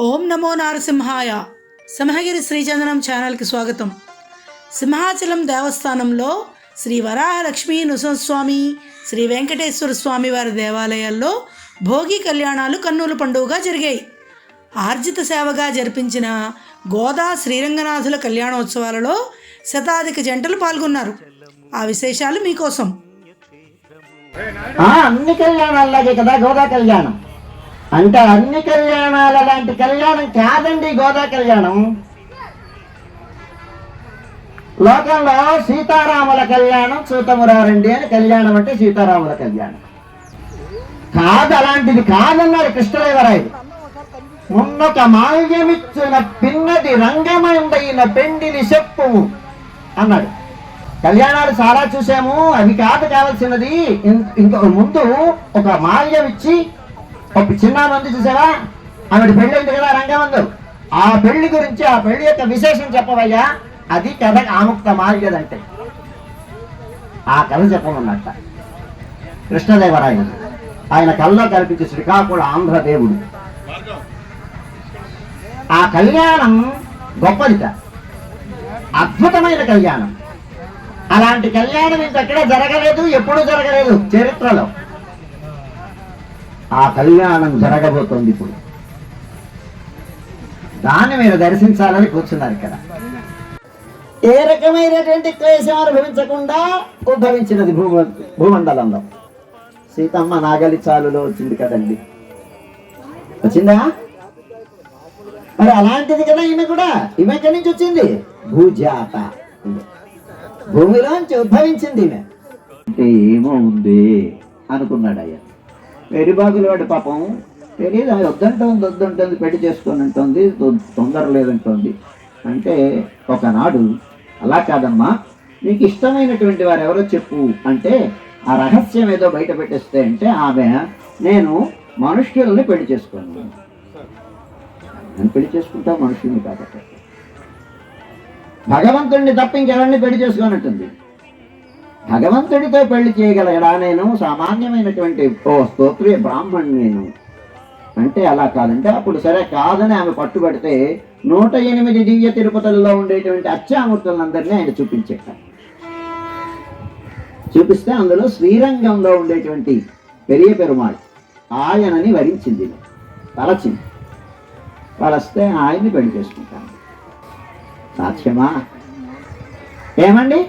ఓం నమో నారసింహాయ. సింహగిరి శ్రీచందనం ఛానల్కి స్వాగతం. సింహాచలం దేవస్థానంలో శ్రీ వరాహలక్ష్మీ నృసింహస్వామి శ్రీ వెంకటేశ్వర స్వామి వారి దేవాలయాల్లో భోగి కళ్యాణాలు కన్నుల పండుగగా జరిగాయి. ఆర్జిత సేవగా జరిపించిన గోదా శ్రీరంగనాథుల కళ్యాణోత్సవాలలో శతాధిక జంటలు పాల్గొన్నారు. ఆ విశేషాలు మీకోసం. అన్ని కళ్యాణాల్లాగే కదా గోదా కళ్యాణం. అంటే అన్ని కళ్యాణాల లాంటి కళ్యాణం కాదండి గోదా కళ్యాణం. లోకంలో సీతారాముల కళ్యాణం సూతమురారండి అని కళ్యాణం అంటే సీతారాముల కళ్యాణం. కాదు అలాంటిది కాదన్నారు కృష్ణదేవరాయలు. మున్నొక మాల్యమిచ్చిన పిన్నది రంగమందైన పెండిని చెప్పు అన్నాడు. కళ్యాణాలు చాలా చూసాము అవి కాదు కావాల్సినది. ఇంకో ముందు ఒక మాల్యం ఇచ్చి ఒక చిన్న మంది చూసావా? ఆవిడ పెళ్ళి ఉంది కదా రంగమందు ఆ పెళ్ళి గురించి ఆ పెళ్ళి యొక్క విశేషం చెప్పవయ్యా? అది కథ ఆముక్త మాల్యదంటే. ఆ కథ చెప్పమన్నట్ట. కృష్ణదేవరాయలు. ఆయన కళ్ళలో కనిపించే శ్రీకాకుళ ఆంధ్రదేవుడు ఆ కళ్యాణం గొప్పదిట. అద్భుతమైన కళ్యాణం. అలాంటి కళ్యాణం ఇంకెక్కడ జరగలేదు ఎప్పుడు జరగలేదు చరిత్రలో. ఆ కళ్యాణం జరగబోతోంది ఇప్పుడు. దాన్ని మీరు దర్శించాలని కూర్చున్నారు ఇక్కడ. ఏ రకమైనటువంటి క్లేశం అనుభవించకుండా ఉద్భవించినది భూమ భూమండలంలో. సీతమ్మ నాగలి చాలులో వచ్చింది కదండి. వచ్చిందా? మరి అలాంటిది కదా ఈమె కూడా. ఈమె ఎక్కడి నుంచి వచ్చింది? భూజాత. భూమిలోంచి ఉద్భవించింది ఈమె. అంటే ఏమో ఉంది అనుకున్నాడు అయ్యా. వెరిబాగులు పాపం. తెలియదు అది వద్దంటుంది వద్దంటుంది పెళ్ళి చేసుకొని అంటుంది తొ- తొందర లేదంటుంది. అంటే ఒకనాడు అలా కాదమ్మా నీకు ఇష్టమైనటువంటి వారు ఎవరో చెప్పు. అంటే ఆ రహస్యం ఏదో బయట పెట్టేస్తే అంటే ఆమె నేను మనుష్యుల్ని పెళ్ళి చేసుకున్నాను నేను పెళ్ళి చేసుకుంటా మనుషుల్ని కాబట్టి భగవంతుడిని తప్ప ఇంకెవరిని పెళ్ళి చేసుకోనట్టుంది భగవంతుడితో పెళ్ళి చేయగలగడా నేను? సామాన్యమైనటువంటి ఓ స్తోత్రియ బ్రాహ్మణ్ నేను అంటే అలా కాదంటే అప్పుడు సరే కాదని ఆమె పట్టుబడితే నూట ఎనిమిది దివ్య తిరుపతులలో ఉండేటువంటి అత్యామూర్తులందరినీ ఆయన చూపించేట చూపిస్తే అందులో శ్రీరంగంలో ఉండేటువంటి పెరియ పెరుమాళ్ ఆయనని వరించింది. తలచింది. వలస్తే ఆయన్ని పెళ్ళి చేసుకుంటాను. సాక్ష్యమా? ఏమండి?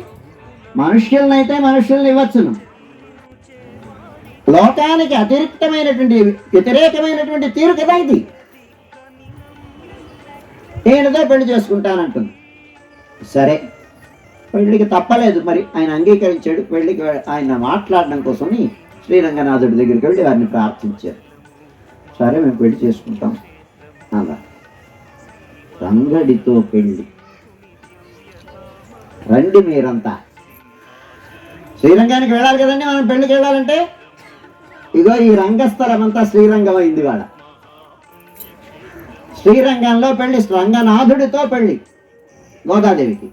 మనుష్యులను అయితే మనుష్యులను ఇవ్వచ్చును లోకానికి అతిరిక్తమైనటువంటి వ్యతిరేకమైనటువంటి తీరు కదా ఇది. ఈయనతో పెళ్ళి చేసుకుంటానంటుంది సరే పెళ్ళికి తప్పలేదు మరి ఆయన అంగీకరించాడు. పెళ్ళికి ఆయన మాట్లాడడం కోసమని శ్రీరంగనాథుడి దగ్గరికి వెళ్ళి వారిని ప్రార్థించారు. సరే మేము పెళ్ళి చేసుకుంటాం అలా రంగడితో పెళ్ళి. రండి మీరంతా. శ్రీరంగానికి వెళ్ళాలి కదండి మనం పెళ్ళికి వెళ్ళాలంటే? ఇగో ఈ రంగస్థలం అంతా శ్రీరంగం అయింది వాళ్ళ శ్రీరంగంలో పెళ్ళి రంగనాథుడితో పెళ్ళి గోదాదేవికి.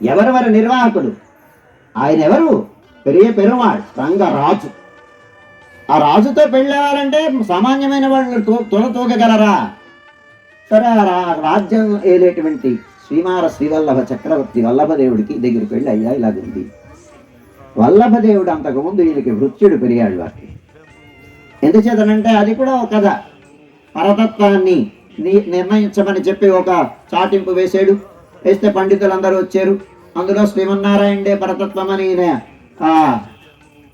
ఎవరెవరు నిర్వాహకుడు ఆయన ఎవరు పెరిగే పెరుమాళ్ రంగరాజు ఆ రాజుతో పెళ్ళేవారంటే సామాన్యమైన వాళ్ళు తో- తొల తూగగలరా? సరే ఆ రా- రాజ్యం ఏలేటువంటి శ్రీమార శ్రీవల్లభ చక్రవర్తి వల్లభదేవుడికి దగ్గరికి పెళ్ళి అయ్యా ఇలాగుంది. వల్లభదేవుడు అంతకుముందు వీళ్ళకి వృత్యుడు పెరిగాడు వారికి. ఎందుచేతనంటే అది కూడా ఒక కథ. పరతత్వాన్ని నిర్ణయించమని చెప్పి ఒక చాటింపు వేసాడు వేస్తే పండితులందరూ వచ్చారు. అందులో శ్రీమన్నారాయణే పరతత్వం అని ఈయన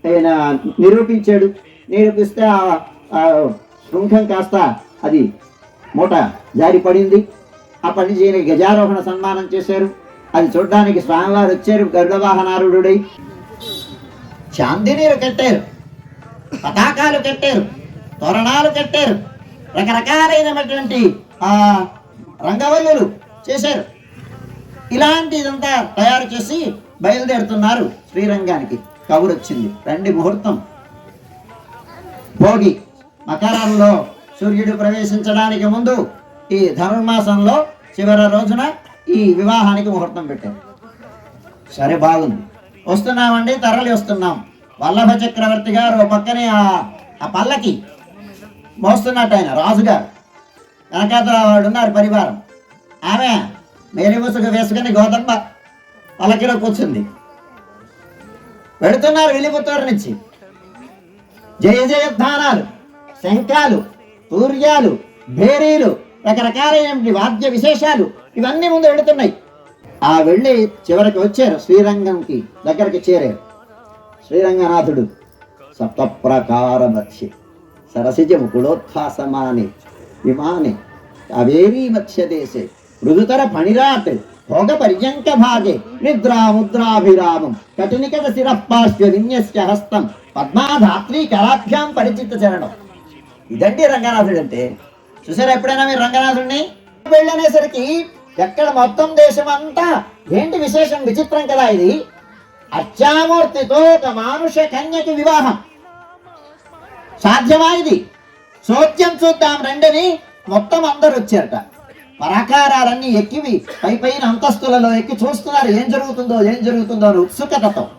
ఆయన నిరూపించాడు. నిరూపిస్తే ఆ- శృంఖం కాస్త అది మూట జారి పడింది. అప్పటి నుంచి గజారోహణ సన్మానం చేశారు. అది చూడడానికి స్వామివారు వచ్చారు గరుడ వాహనారుడై చాందినీరు కట్టారు పతాకాలు కట్టారు తోరణాలు కట్టారు రకరకాలైనటువంటి ఆ రంగవల్లులు చేశారు. ఇలాంటి ఇదంతా తయారు చేసి బయలుదేరుతున్నారు శ్రీరంగానికి. కబురు వచ్చింది రండి ముహూర్తం. భోగి మకరంలో సూర్యుడు ప్రవేశించడానికి ముందు ఈ ధనుర్మాసంలో చివరి రోజున ఈ వివాహానికి ముహూర్తం పెట్టారు. సరే బాగుంది. వస్తున్నామండి తరలి వస్తున్నాం. వల్లభ చక్రవర్తి గారు పక్కనే ఆ పల్లకి. మోస్తున్నట్టు ఆయన రాజుగారు. వెనకాతల వాడు ఉన్నారు పరివారం. ఆమె మేలిముసుగు వేసుకుని గోదమ్మ పలకిలో కూర్చుంది. పెడుతున్నారు వెలిపుత్తూరు నుంచి. జయ జయధ్వానాలు శంఖాలు తూర్యాలు భేరీలు రకరకాలైన వాద్య విశేషాలు ఇవన్నీ ముందు పెడుతున్నాయి. ఆ వెళ్ళి చివరికి వచ్చారు శ్రీరంగంకి దగ్గరికి చేరారు. శ్రీరంగనాథుడు సప్తప్రకార మత్స్య సరసిజ ముకుళోత్థాసమాని విమానే అవేరీ మత్స్య దేశే మృదుతర ఫణిరాట్ భోగ పర్యంక భాగే నిద్రా ముద్రాభిరామం కటునికట శిరపాశ్వ విన్యస్య హస్తం పద్మాధాత్రి కరాభ్యాం పరిచిత చరణం. ఇదండి రంగనాథుడు అంటే చూసారా ఎప్పుడైనా మీరు రంగనాథుడిని? వెళ్ళనేసరికి ఎక్కడ మొత్తం దేశం అంతా ఏంటి విశేషం? విచిత్రం కదా ఇది. అర్చామూర్తితో ఒక మానుష కన్యకి వివాహం. సాధ్యమా ఇది? చోద్యం చూద్దాం రండని. మొత్తం అందరు వచ్చారట. పరాకారాలన్నీ ఎక్కివి. పై పైన అంతస్తులలో ఎక్కి చూస్తున్నారు. ఏం జరుగుతుందో ఏం జరుగుతుందో అని ఉత్సుకతతో.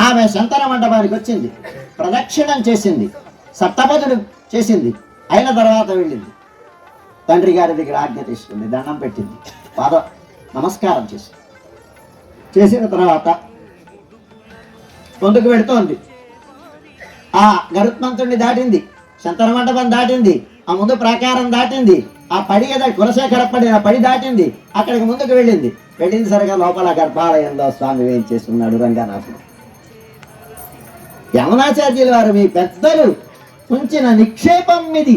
ఆమె శంతన మండపానికి వచ్చింది. ప్రదక్షిణం చేసింది. సప్తపదులు చేసింది. అయిన తర్వాత వెళ్ళింది. తండ్రి గారి దగ్గర ఆజ్ఞ తీసుకుంది దండం పెట్టింది. పాద నమస్కారం చేసింది చేసిన తర్వాత ముందుకు పెడుతోంది ఆ గరుత్మంతుడిని దాటింది శంతన మండపం దాటింది ఆ ముందు ప్రాకారం దాటింది ఆ పడి కదా కులశేఖర పడి ఆ పడి దాటింది అక్కడికి ముందుకు వెళ్ళింది. వెళ్ళిన సరిగా లోపల గర్భాలయంలో స్వామి వేం చేస్తున్నాడు రంగనాథుడు? యమునాచార్యుల వారు మీ పెద్దలు ఉంచిన నిక్షేపం ఇది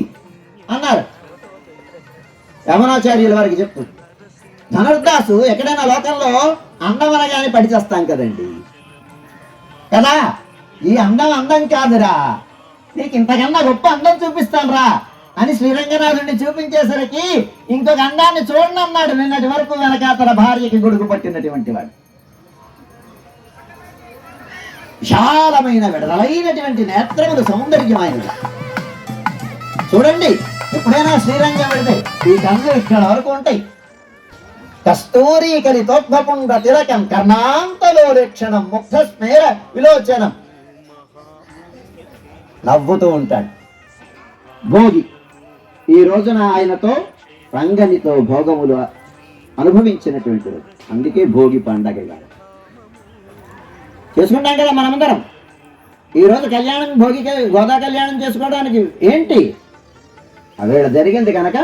అన్నారు. యమనాచార్యుల వారికి చెప్పు. ధనుర్దాసు ఎక్కడైనా లోకంలో అందం అనగానే కదండి. కదా? ఈ అందం అందం కాదురా. నీకు ఇంతకన్నా గొప్ప అందం చూపిస్తాను రా అని శ్రీరంగనాథుడిని చూపించేసరికి ఇంకొక అందాన్ని చూడనన్నాడు నిన్నటి వరకు వెనకాతల భార్యకి గొడుగు పట్టినటువంటి వాడు. విశాలమైన విడదలైనటువంటి నేత్రములు సౌందర్యమైనది చూడండి. ఎప్పుడైనా శ్రీరంగం వెళితే ఈ కన్నులు ఇక్కడ వరకు ఉంటాయి. కస్తూరి కలితోద్భపుండ తిలకం కర్ణాంతలో రేక్షణం ముగ్ధ స్మేర విలోచనం. నవ్వుతూ ఉంటాడు. భోగి ఈ రోజున ఆయనతో రంగనితో భోగములు అనుభవించినటువంటి రోజు. అందుకే భోగి పండగ చేసుకుంటాం కదా మనమందరం. ఈరోజు కళ్యాణం భోగి గోదా కళ్యాణం చేసుకోవడానికి ఏంటి? అదే జరిగింది కనుక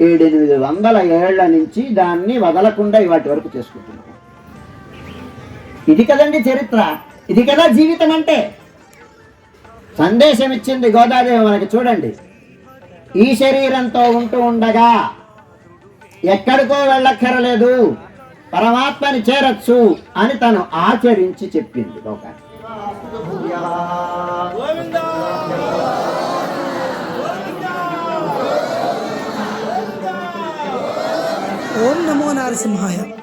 ఏడెనిమిది వందల ఏళ్ళ నుంచి దాన్ని వదలకుండా ఇవాటి వరకు చేసుకుంటున్నాం. ఇది కదండి చరిత్ర? ఇది కదా జీవితం అంటే? సందేశం ఇచ్చింది గోదాదేవి మనకి చూడండి. ఈ శరీరంతో ఉంటూ ఉండగా ఎక్కడికో వెళ్ళక్కరలేదు. పరమాత్మని చేరొచ్చు అని తను ఆచరించి చెప్పింది లోకానికి. నమో